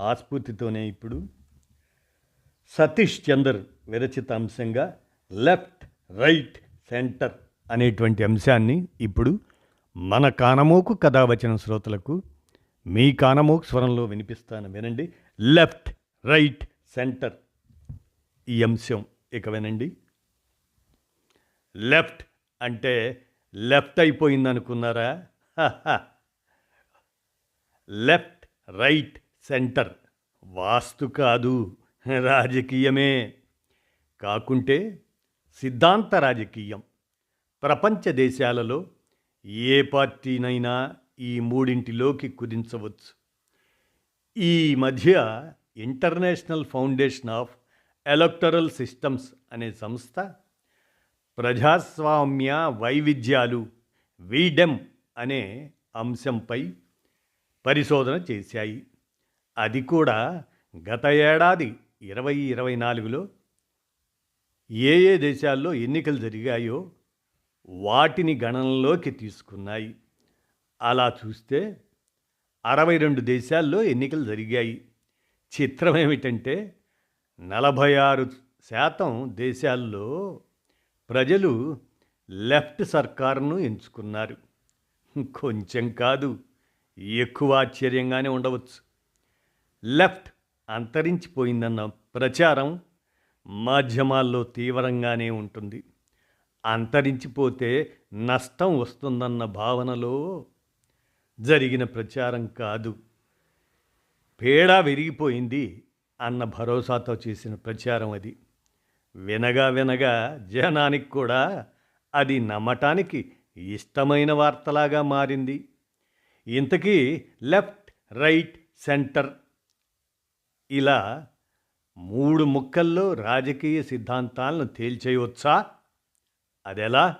ఆస్ఫూర్తితోనే ఇప్పుడు సతీష్ చందర్ విరచిత అంశంగా left right centre అనేటువంటి అంశాన్ని ఇప్పుడు మన కానమోకు కథావచన శ్రోతలకు మీ కానమోకు స్వరంలో వినిపిస్తాను వినండి. లెఫ్ట్ రైట్ సెంటర్ ఈ అంశం ఇక వినండి. లెఫ్ట్ అంటే లెఫ్ట్ అయిపోయింది అనుకున్నారా లెఫ్ట్ రైట్ సెంటర్. వాస్తు కాదు రాజకీయమే. కాకుంటే సిద్ధాంత రాజకీయం. ప్రపంచ దేశాలలో ఏ పార్టీనైనా ఈ మూడింటిలోకి కుదించవచ్చు. ఈ మధ్య international foundation of electoral systems అనే సంస్థ ప్రజాస్వామ్య వైవిధ్యాలు వీడెమ్ అనే అంశంపై పరిశోధన చేశాయి. అది కూడా గత ఏడాది ఇరవై ఇరవై నాలుగులో ఏ ఏ దేశాల్లో ఎన్నికలు జరిగాయో వాటిని గణనలోకి తీసుకున్నాయి. అలా చూస్తే అరవై రెండు దేశాల్లో ఎన్నికలు జరిగాయి. చిత్రం ఏమిటంటే నలభై ఆరు శాతం దేశాల్లో ప్రజలు లెఫ్ట్ సర్కారును ఎంచుకున్నారు. కొంచెం కాదు ఎక్కువ ఆశ్చర్యంగానే ఉండవచ్చు. లెఫ్ట్ అంతరించిపోయిందన్న ప్రచారం మాధ్యమాల్లో తీవ్రంగానే ఉంటుంది. అంతరించిపోతే నష్టం వస్తుందన్న భావనలో జరిగిన ప్రచారం కాదు. పేడ విరిగిపోయింది అన్న భరోసాతో చేసిన ప్రచారం అది. వినగా వినగా జనానికి కూడా అది నమ్మటానికి ఇష్టమైన వార్తలాగా మారింది. ఇంతకీ లెఫ్ట్ రైట్ సెంటర్ ఇలా మూడు ముక్కల్లో రాజకీయ సిద్ధాంతాలను తేల్చేయవచ్చా అదెలా?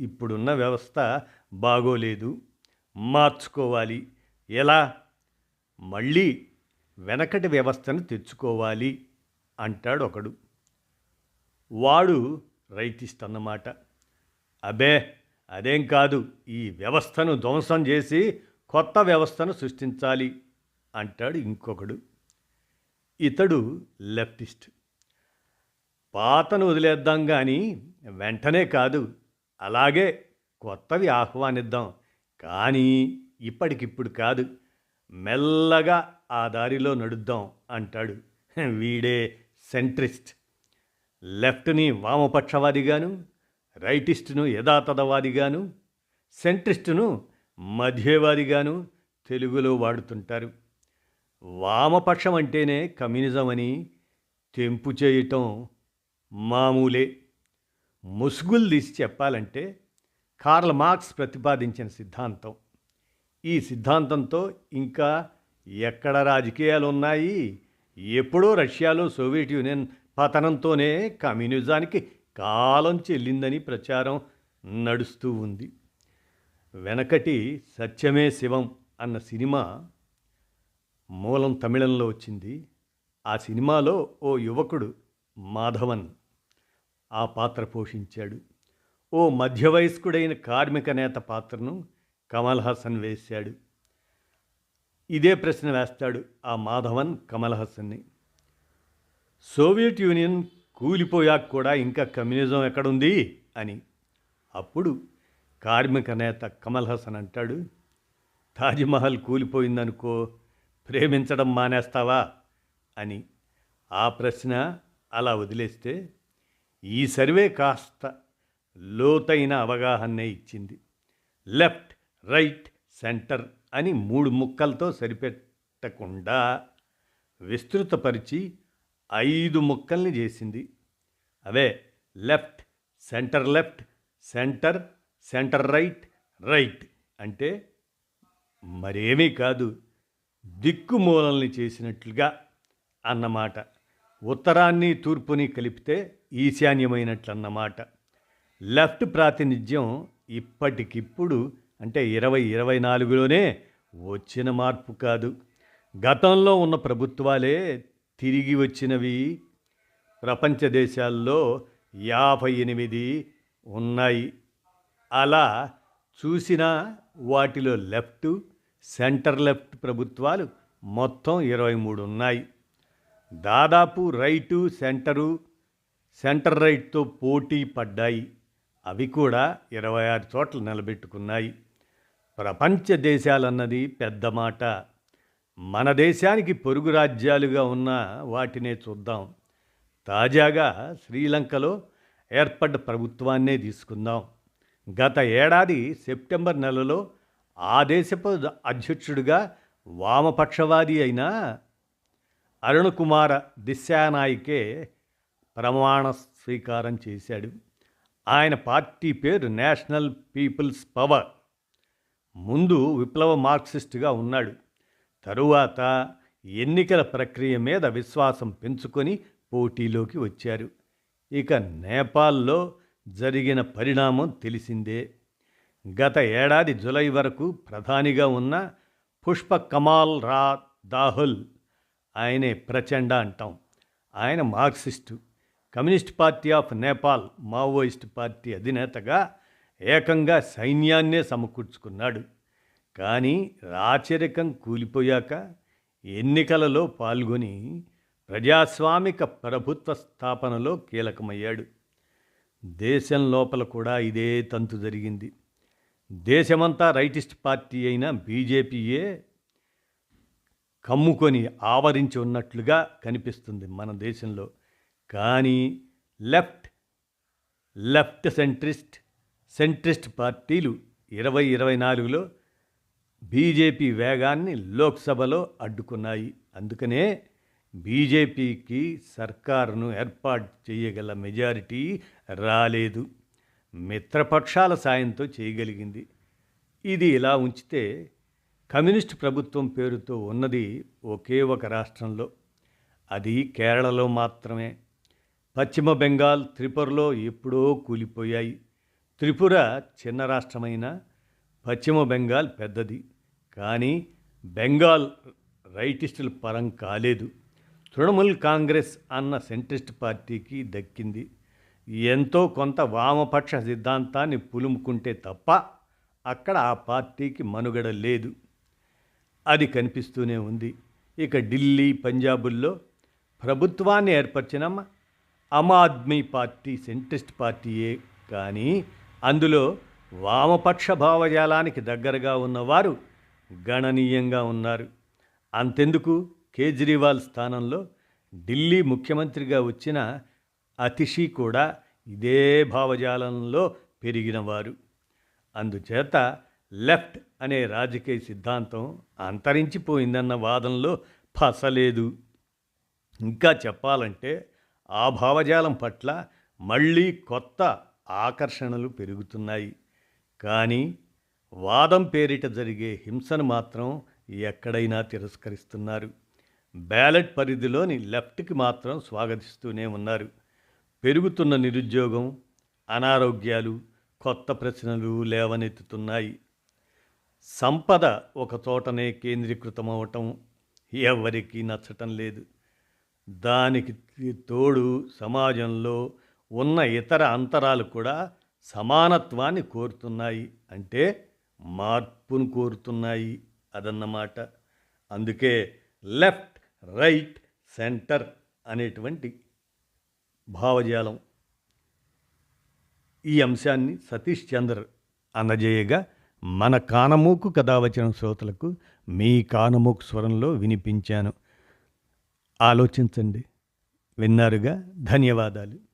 ఇప్పుడున్న వ్యవస్థ బాగోలేదు. మార్చుకోవాలి. ఎలా? మళ్ళీ వెనకటి వ్యవస్థను తెచ్చుకోవాలి అంటాడు ఒకడు. వాడు రైటిస్ట్ అన్నమాట అబే అదేం కాదు. ఈ వ్యవస్థను ధ్వంసం చేసి కొత్త వ్యవస్థను సృష్టించాలి అంటాడు ఇంకొకడు. ఇతడు లెఫ్టిస్ట్. పాతను వదిలేద్దాం కానీ వెంటనే కాదు అలాగే కొత్తవి ఆహ్వానిద్దాం. కానీ ఇప్పటికిప్పుడు కాదు మెల్లగా ఆ దారిలో నడుద్దాం అంటాడు. వీడే సెంట్రిస్ట్. లెఫ్ట్ని వామపక్షవాదిగాను రైటిస్టును యథాతథవాదిగాను సెంట్రిస్టును మధ్యవాదిగాను తెలుగులో వాడుతుంటారు. వామపక్షం అంటేనే కమ్యూనిజం అని తెంపు చేయటం మామూలే. ముసుగులు తీసి చెప్పాలంటే కార్ల్ మార్క్స్ ప్రతిపాదించిన సిద్ధాంతం. ఈ సిద్ధాంతంతో ఇంకా ఎక్కడ రాజకీయాలు ఉన్నాయి ఎప్పుడో రష్యాలో సోవియట్ యూనియన్ పతనంతోనే కమ్యూనిజానికి కాలం చెల్లిందని ప్రచారం నడుస్తూ ఉంది. వెనకటి సత్యమే శివం అన్న సినిమా మూలం తమిళంలో వచ్చింది. ఆ సినిమాలో ఓ యువకుడు మాధవన్ ఆ పాత్ర పోషించాడు. ఓ మధ్య వయస్కుడైన కార్మిక నేత పాత్రను కమల్ హాసన్ వేశాడు. ఇదే ప్రశ్న వేస్తాడు ఆ మాధవన్ కమల్ హాసన్ని. సోవియట్ యూనియన్ కూలిపోయాక కూడా ఇంకా కమ్యూనిజం ఎక్కడుంది? అని. అప్పుడు కార్మిక నేత కమల్ హాసన్ అంటాడు తాజ్మహల్ కూలిపోయిందనుకో ప్రేమించడం మానేస్తావా? అని ఆ ప్రశ్న అలా వదిలేస్తే ఈ సర్వే కాస్త లోతైన అవగాహనే ఇచ్చింది. లెఫ్ట్ రైట్ సెంటర్ అని మూడు ముక్కలతో సరిపెట్టకుండా విస్తృతపరిచి ఐదు ముక్కల్ని చేసింది. అవే left centre left centre centre right right అంటే మరేమీ కాదు. దిక్కుమూలల్ని చేసినట్లుగా అన్నమాట. ఉత్తరాన్ని తూర్పుని కలిపితే ఈశాన్యమైనట్లన్నమాట. లెఫ్ట్ ప్రాతినిధ్యం ఇప్పటికిప్పుడు అంటే ఇరవై ఇరవై నాలుగులోనే వచ్చిన మార్పు కాదు. గతంలో ఉన్న ప్రభుత్వాలే తిరిగి వచ్చినవి. ప్రపంచ దేశాల్లో యాభై ఎనిమిది ఉన్నాయి. అలా చూసినా వాటిలో లెఫ్ట్ సెంటర్ లెఫ్ట్ ప్రభుత్వాలు మొత్తం ఇరవై మూడు ఉన్నాయి. దాదాపు రైటు సెంటరు సెంటర్ రైట్తో పోటీ పడ్డాయి. అవి కూడా ఇరవై ఆరు చోట్ల నిలబెట్టుకున్నాయి. ప్రపంచ దేశాలన్నది పెద్ద మాట. మన దేశానికి పొరుగు రాజ్యాలుగా ఉన్న వాటినే చూద్దాం. తాజాగా శ్రీలంకలో ఏర్పడ్డ ప్రభుత్వాన్నే తీసుకుందాం. గత ఏడాది సెప్టెంబర్ నెలలో ఆ దేశపు అధ్యక్షుడిగా వామపక్షవాది అయిన అరుణకుమార దిశానాయికే ప్రమాణ స్వీకారం చేశాడు. ఆయన పార్టీ పేరు నేషనల్ పీపుల్స్ పవర్. ముందు విప్లవ మార్క్సిస్టుగా ఉన్నాడు. తరువాత ఎన్నికల ప్రక్రియ మీద విశ్వాసం పెంచుకొని పోటీలోకి వచ్చారు. ఇక నేపాల్లో జరిగిన పరిణామం తెలిసిందే. గత ఏడాది జులై వరకు ప్రధానిగా ఉన్న పుష్ప కమాల్ రా దాహుల్ ఆయనే ప్రచండ అంటాం. ఆయన Marxist communist party of Nepal Maoist party అధినేతగా ఏకంగా సైన్యాన్నే సమకూర్చుకున్నాడు. కానీ రాచరికం కూలిపోయాక ఎన్నికలలో పాల్గొని ప్రజాస్వామిక ప్రభుత్వ స్థాపనలో కీలకమయ్యాడు. దేశం లోపల కూడా ఇదే తంతు జరిగింది. దేశమంతా రైటిస్ట్ పార్టీ అయిన బీజేపీయే కమ్ముకొని ఆవరించి ఉన్నట్లుగా కనిపిస్తుంది మన దేశంలో. కానీ లెఫ్ట్ లెఫ్ట్ సెంట్రిస్ట్ సెంట్రిస్ట్ పార్టీలు ఇరవై ఇరవై నాలుగులో బీజేపీ వేగాన్ని లోక్సభలో అడ్డుకున్నాయి. అందుకనే బీజేపీకి సర్కారును ఏర్పాటు చేయగల మెజారిటీ రాలేదు. మిత్రపక్షాల సాయంతో చేయగలిగింది. ఇది ఇలా ఉంచితే కమ్యూనిస్ట్ ప్రభుత్వం పేరుతో ఉన్నది ఒకే ఒక రాష్ట్రంలో. అది కేరళలో మాత్రమే. పశ్చిమ బెంగాల్ త్రిపురలో ఎప్పుడో కూలిపోయాయి. త్రిపుర చిన్న రాష్ట్రమైన పశ్చిమ బెంగాల్ పెద్దది. కానీ బెంగాల్ రైటిస్టుల పరం కాలేదు. తృణమూల్ కాంగ్రెస్ అన్న సెంట్రిస్ట్ పార్టీకి దక్కింది. ఎంతో కొంత వామపక్ష సిద్ధాంతాన్ని పులుముకుంటే తప్ప అక్కడ ఆ పార్టీకి మనుగడ లేదు. అది కనిపిస్తూనే ఉంది. ఇక ఢిల్లీ పంజాబుల్లో ప్రభుత్వాన్ని ఏర్పరిచిన ఆమ్ ఆద్మీ పార్టీ సెంట్రిస్ట్ పార్టీయే. కానీ అందులో వామపక్ష భావజాలానికి దగ్గరగా ఉన్నవారు గణనీయంగా ఉన్నారు. అంతెందుకు? కేజ్రీవాల్ స్థానంలో ఢిల్లీ ముఖ్యమంత్రిగా వచ్చిన అతిషి కూడా ఇదే భావజాలంలో పెరిగినవారు. అందుచేత లెఫ్ట్ అనే రాజకీయ సిద్ధాంతం అంతరించిపోయిందన్న వాదనలో ఫసలేదు ఇంకా చెప్పాలంటే ఆ భావజాలం పట్ల మళ్ళీ కొత్త ఆకర్షణలు పెరుగుతున్నాయి. కానీ వాదం పేరిట జరిగే హింసను మాత్రం ఎక్కడైనా తిరస్కరిస్తున్నారు. బ్యాలెట్ పరిధిలోని లెఫ్ట్కి మాత్రం స్వాగతిస్తూనే ఉన్నారు. పెరుగుతున్న నిరుద్యోగం అనారోగ్యాలు కొత్త ప్రశ్నలు లేవనెత్తుతున్నాయి. సంపద ఒక చోటనే కేంద్రీకృతమవటం ఎవరికీ నచ్చటం లేదు. దానికి తోడు సమాజంలో ఉన్న ఇతర అంతరాలు కూడా సమానత్వాన్ని కోరుతున్నాయి అంటే మార్పును కోరుతున్నాయి అదన్నమాట. అందుకే లెఫ్ట్ రైట్ సెంటర్ అనేటువంటి భావజాలం. ఈ అంశాన్ని సతీష్ చంద్ర అందజేయగా మన కానమూకు కథావచన వచ్చిన శ్రోతలకు మీ కానమూకు స్వరంలో వినిపించాను. ఆలోచించండి. విన్నారుగా? ధన్యవాదాలు.